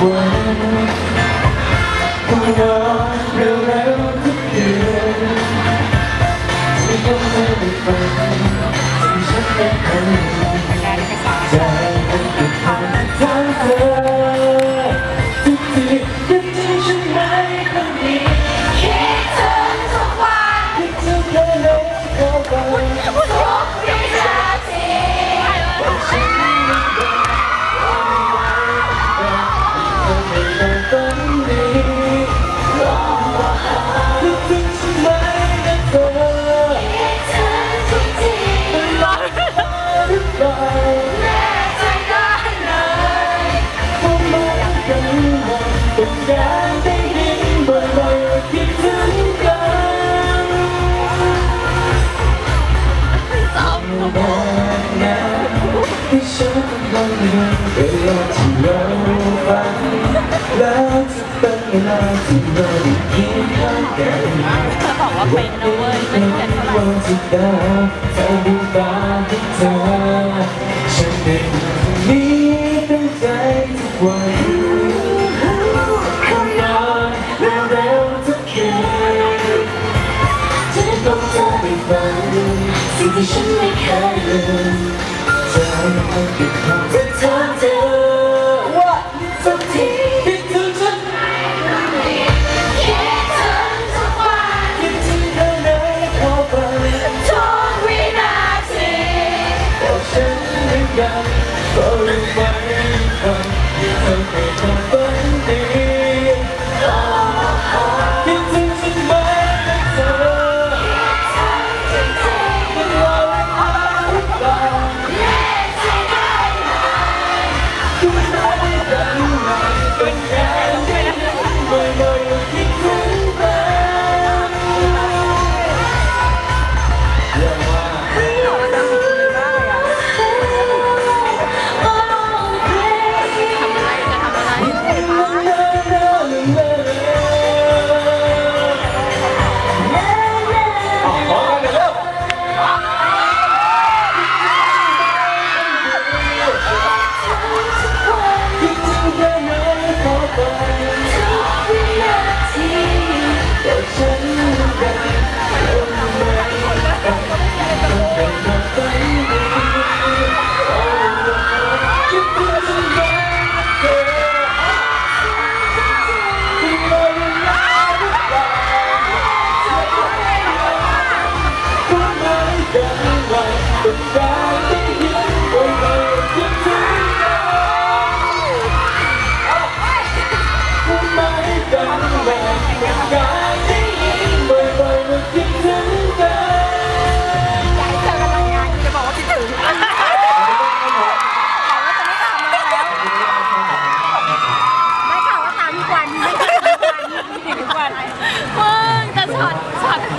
วันต้องรอเร็วๆทุกคืนที่ต้องไม่ได้ฝันที่ฉันเคยใจมันติดพันทางเธอทุกที ที่ฉันต้องเดินเวลาที่เราฝันแล้วจะเป็นเวลาที่เราได้เคียงข้างกันบอกว่าเป็นนะเว้ยไม่ได้เท่าไหร่วันที่ดาวเธอดูตาที่เธอฉันได้นี้ตั้งใจทุกวันที่ฉันไม่เคยลืม จมันติดพันจะถามเธอว่าสักทีคิดถึงฉันคิดถึงทุกวันคิดถึงเธอไหนขอไปทุกวินาทีบอกฉันหรือยังก็รู้ไหมว่าเธอ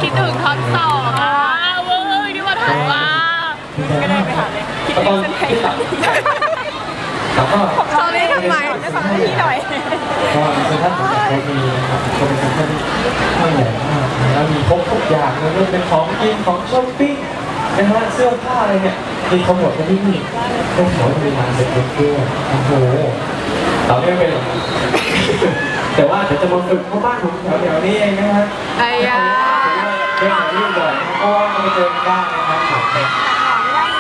คิดถึงท็อตสองอะเว้ยนี่ว่าถ่ายมาก็ได้ไปหาเลยคิดถึงเส้นไทยแล้วก็ตอนนี้ทำไมจะฟังที่หน่อยก็เซนทรัลสุขุมวิทมีนะครับก็เป็นเซ็นทรัลที่ไม่ใหญ่มากแล้วมีครบทุกอย่างเลยไม่ว่าเป็นของกินของช้อปปิ้งนะฮะเสื้อผ้าอะไรเนี่ยมีครบหมดที่นี่ต้องขอมีร้านเซ็นทรัลด้วยโอ้โหเราไม่เป็นหรอกแต่ว่าเดี๋ยวจะมาฝึกเพราะบ้านผมแถวๆนี้เองนะฮะไอ้ยา มากนได้นะครับ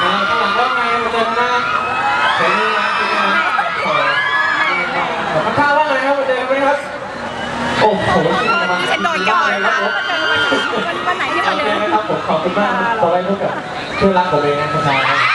อ่าข้างหลังว่าไงมาเจอกันนะเป็นไหมครับเป็นไงครับข้างๆว่าไงครับมาเจอกันไหมครับโอ้โหที่ฉันโดนก่อนนะวันไหนที่มาเคเดินครับผมขอบคุณมากครับขอไว้พบกับช่วงรักผมเองนะครับ